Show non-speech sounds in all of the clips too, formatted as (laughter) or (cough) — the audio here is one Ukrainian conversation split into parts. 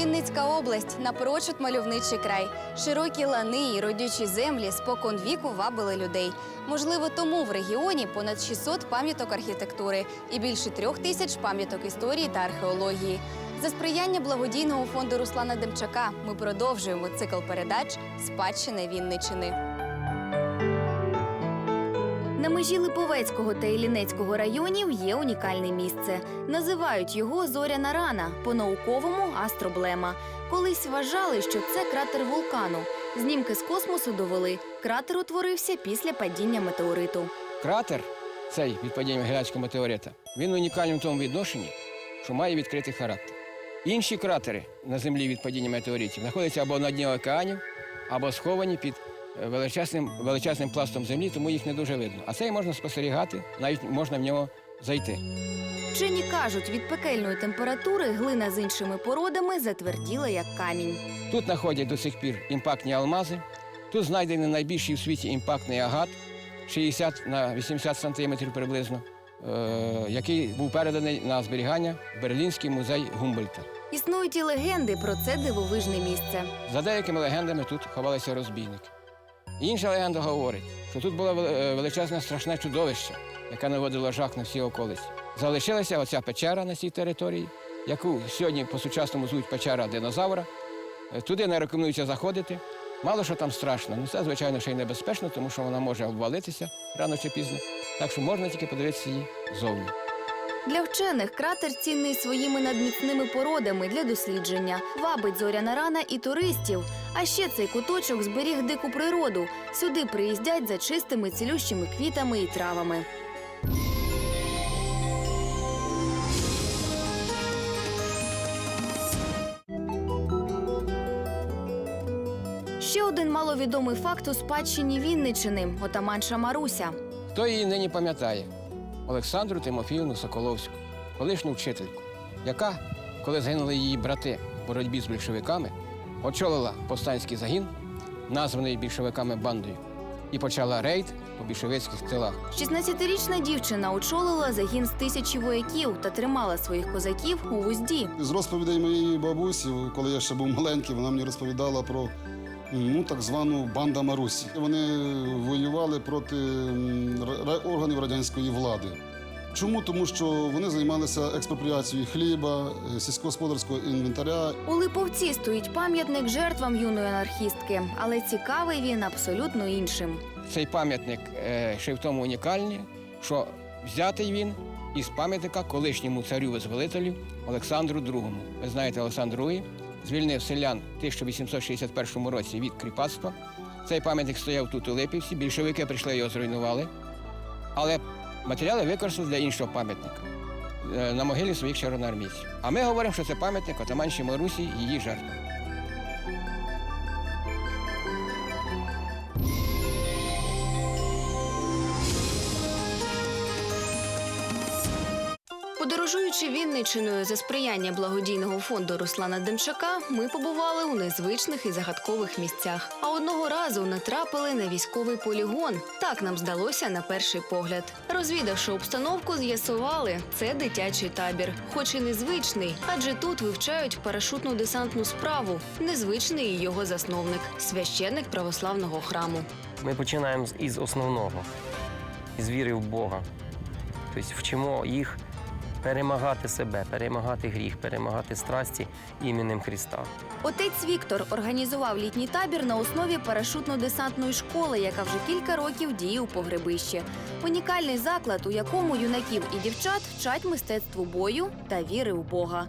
Вінницька область напрочуд мальовничий край. Широкі лани і родючі землі спокон віку вабили людей. Можливо, тому в регіоні понад 600 пам'яток архітектури і більше трьох тисяч пам'яток історії та археології. За сприяння благодійного фонду Руслана Демчака ми продовжуємо цикл передач Спадщини Вінничини. Межі Липовецького та Іллінецького районів є унікальне місце. Називають його Зоряна рана, по-науковому астроблема. Колись вважали, що це кратер вулкану. Знімки з космосу довели. Кратер утворився після падіння метеориту. Кратер, цей від падіння Гелядського метеорита, він унікальний в тому відношенні, що має відкритий характер. Інші кратери на землі від падіння метеоритів знаходяться або на дні океанів, або сховані під величезним, величезним пластом землі, тому їх не дуже видно. А цей можна спостерігати, навіть можна в нього зайти. Вчені кажуть, від пекельної температури глина з іншими породами затверділа як камінь. Тут знаходять до сих пір імпактні алмази. Тут знайдений найбільший у світі імпактний агат 60 на 80 сантиметрів приблизно, е, який був переданий на зберігання в Берлінський музей Гумбольта. Існують і легенди про це дивовижне місце. За деякими легендами тут ховалися розбійники. Інша легенда говорить, що тут було е, величезне страшне чудовище, яке наводило жах на всі околиці. Залишилася оця печера на цій території, яку сьогодні по-сучасному звуть печера динозавра. Е, Туди не рекомендується заходити. Мало що там страшно, ну це, звичайно, ще й небезпечно, тому що вона може обвалитися рано чи пізно. Так що можна тільки подивитися її зовні. Для вчених кратер цінний своїми надміцними породами для дослідження. Вабить зоряна рана і туристів. А ще цей куточок зберіг дику природу. Сюди приїздять за чистими цілющими квітами і травами. Ще один маловідомий факт у спадщині Вінничини – отаманша Маруся. Хто її нині пам'ятає? Олександру Тимофіївну Соколовську, колишню вчительку, яка, коли загинули її брати в боротьбі з більшовиками, очолила повстанський загін, названий більшовиками бандою, і почала рейд по більшовицьких тилах. 16-річна дівчина очолила загін з тисячі вояків та тримала своїх козаків у вузді. З розповідей моєї бабусі, коли я ще був маленький, вона мені розповідала про ну, так звану банда Марусі. Вони воювали проти органів радянської влади. Чому? Тому що вони займалися експропріацією хліба, е, сільськогосподарського інвентаря. У Липовці стоїть пам'ятник жертвам юної анархістки, але цікавий він абсолютно іншим. Цей пам'ятник е, ще й в тому унікальний, що взятий він із пам'ятника колишньому царю-визволителю Олександру II. Ви знаєте, Олександр II звільнив селян в 1861 році від кріпацтва. Цей пам'ятник стояв тут у Липівці, більшовики прийшли його зруйнували, але матеріали використали для іншого пам'ятника е, на могилі своїх червоноармійців. А ми говоримо, що це пам'ятник отаманші Марусі її жертвам. Подорожуючи Вінничиною за сприяння благодійного фонду Руслана Демчака, ми побували у незвичних і загадкових місцях. А одного разу натрапили на військовий полігон. Так нам здалося на перший погляд. Розвідавши обстановку, з'ясували, це дитячий табір, хоч і незвичний, адже тут вивчають парашутну десантну справу. Незвичний його засновник, священник православного храму. Ми починаємо з- із основного, із віри в Бога. Тобто вчимо їх перемагати себе, перемагати гріх, перемагати страсті іменем Христа. Отець Віктор організував літній табір на основі парашутно-десантної школи, яка вже кілька років діє у погребищі. Унікальний заклад, у якому юнаків і дівчат вчать мистецтву бою та віри у Бога.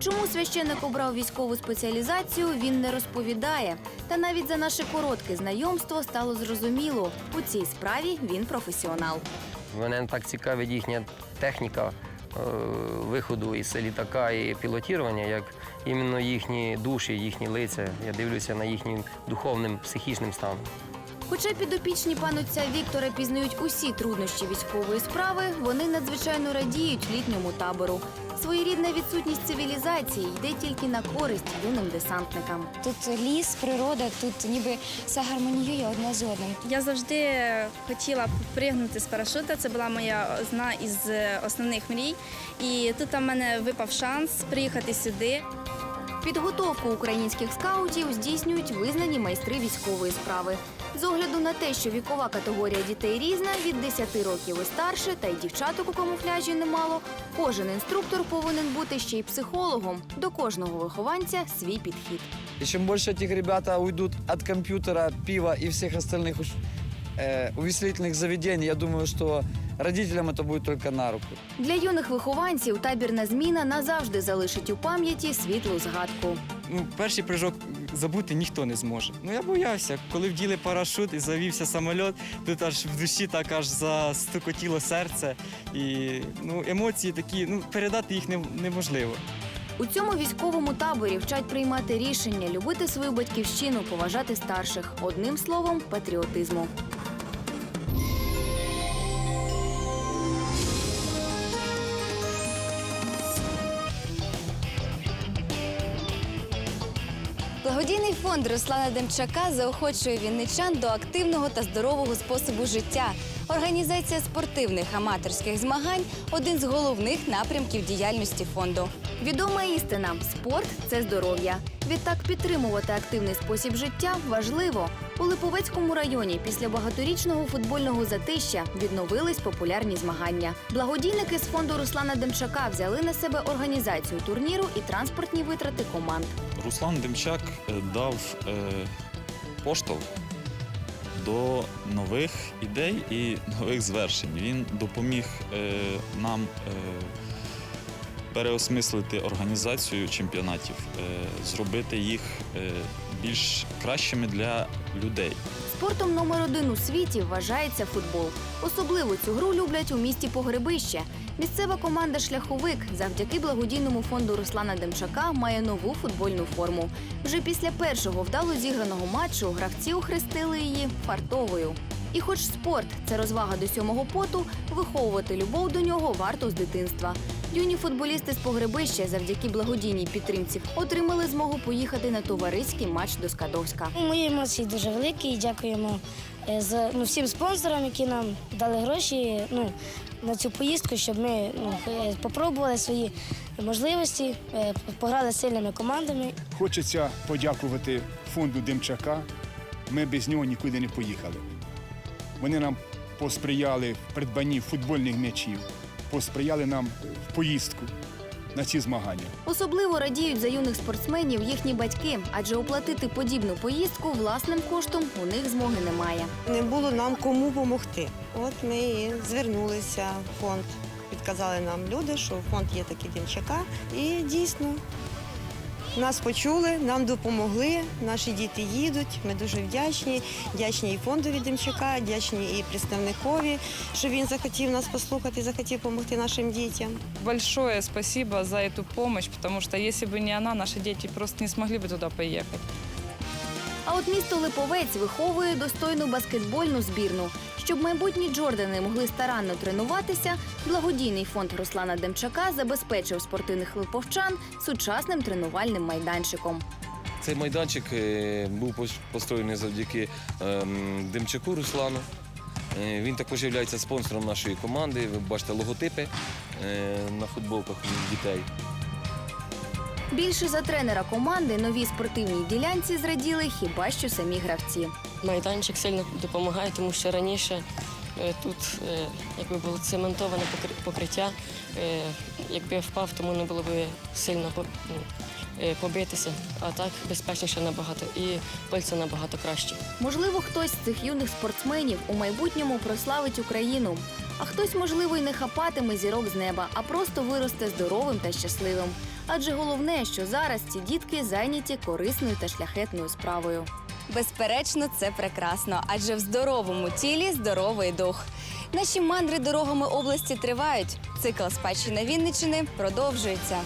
Чому священник обрав військову спеціалізацію, він не розповідає. Та навіть за наше коротке знайомство стало зрозуміло, у цій справі він професіонал. Мене так цікавить їхня техніка виходу із літака і пілотування, як іменно їхні душі, їхні лиця. Я дивлюся на їхнім духовним, психічним станом. Хоча підопічні панотця Віктора пізнають усі труднощі військової справи, вони надзвичайно радіють літньому табору. Своєрідна відсутність цивілізації йде тільки на користь юним десантникам. Тут ліс, природа, тут ніби все гармоніює одне з одним. Я завжди хотіла пригнути з парашута. Це була моя одна із е, основних мрій. І тут у мене випав шанс приїхати сюди. Підготовку українських скаутів здійснюють визнані майстри військової справи. З огляду на те, що вікова категорія дітей різна від 10 років і старше, та й дівчаток у камуфляжі немало. Кожен инструктор повинен бути ще й психологом. До кожного вихованця свій підхід. И чем больше этих ребята уйдут от компьютера, пива и всех остальных уж, э, увеселительных заведений, я думаю, что родителям это будет только на руку. Для юних вихованців табірна зміна назавжди залишить у пам'яті світлу згадку. ну, перший прыжок забути ніхто не зможе. Ну я боявся, коли вділи парашут і завівся самоліт, тут аж в душі так аж застукотіло серце. І ну, емоції такі, ну передати їх не- неможливо. У цьому військовому таборі вчать приймати рішення, любити свою батьківщину, поважати старших. Одним словом, патріотизму. Благодійний фонд Руслана Демчака заохочує вінничан до активного та здорового способу життя. Організація спортивних аматорських змагань один з головних напрямків діяльності фонду. Відома істина: спорт це здоров'я. Відтак підтримувати активний спосіб життя важливо. У Липовецькому районі після багаторічного футбольного затища відновились популярні змагання. Благодійники з фонду Руслана Демчака взяли на себе організацію турніру і транспортні витрати команд. Руслан Демчак е, дав е, поштовх до нових ідей і (laughs) нових звершень. Він допоміг е, нам е, переосмислити організацію чемпіонатів, е, зробити їх е, більш кращими для людей. Спортом номер один у світі вважається футбол. Особливо цю гру люблять у місті Погребище. Місцева команда Шляховик завдяки благодійному фонду Руслана Демчака має нову футбольну форму. Вже після першого вдало зіграного матчу гравці охрестили її фартовою. І хоч спорт це розвага до сьомого поту, виховувати любов до нього варто з дитинства. Юні футболісти з Погребища завдяки благодійній підтримці отримали змогу поїхати на товариський матч до Скадовська. Мої емоції дуже великі. і Дякуємо е, за ну, всім спонсорам, які нам дали гроші ну, на цю поїздку, щоб ми ну, е, попробували свої можливості, е, пограли з сильними командами. Хочеться подякувати фонду Демчака. Ми без нього нікуди не поїхали. Вони нам посприяли в придбанні футбольних м'ячів, посприяли нам в поїздку на ці змагання. Особливо радіють за юних спортсменів їхні батьки, адже оплатити подібну поїздку власним коштом у них змоги немає. Не було нам кому допомогти. От ми і звернулися в фонд. Підказали нам люди, що фонд є такий Демчака. І дійсно нас почули, нам допомогли. Наші діти їдуть. Ми дуже вдячні. Вдячні і фондові Демчака, вдячні і представникові, що він захотів нас послухати, захотів допомогти нашим дітям. Большое спасибо за эту помощь, потому что если бы не она, наши дети просто не смогли бы туда поехать. А от місто Липовець виховує достойну баскетбольну збірну. Щоб майбутні Джордани могли старанно тренуватися, благодійний фонд Руслана Демчака забезпечив спортивних липовчан сучасним тренувальним майданчиком. Цей майданчик е, був построєний завдяки ем, Демчаку Руслану. Е, Він також є спонсором нашої команди. Ви бачите логотипи е, на футболках дітей. Більше за тренера команди новій спортивній ділянці зраділи хіба що самі гравці. Майданчик сильно допомагає, тому що раніше е, тут е, якби було цементоване покри- покриття. Е, Якби я впав, тому не було б сильно ну, побитися, а так безпечніше набагато і пальці набагато краще. Можливо, хтось з цих юних спортсменів у майбутньому прославить Україну, а хтось, можливо, й не хапатиме зірок з неба, а просто виросте здоровим та щасливим. Адже головне, що зараз ці дітки зайняті корисною та шляхетною справою. Безперечно, це прекрасно, адже в здоровому тілі здоровий дух. Наші мандри дорогами області тривають. Цикл спадщина Вінничини продовжується.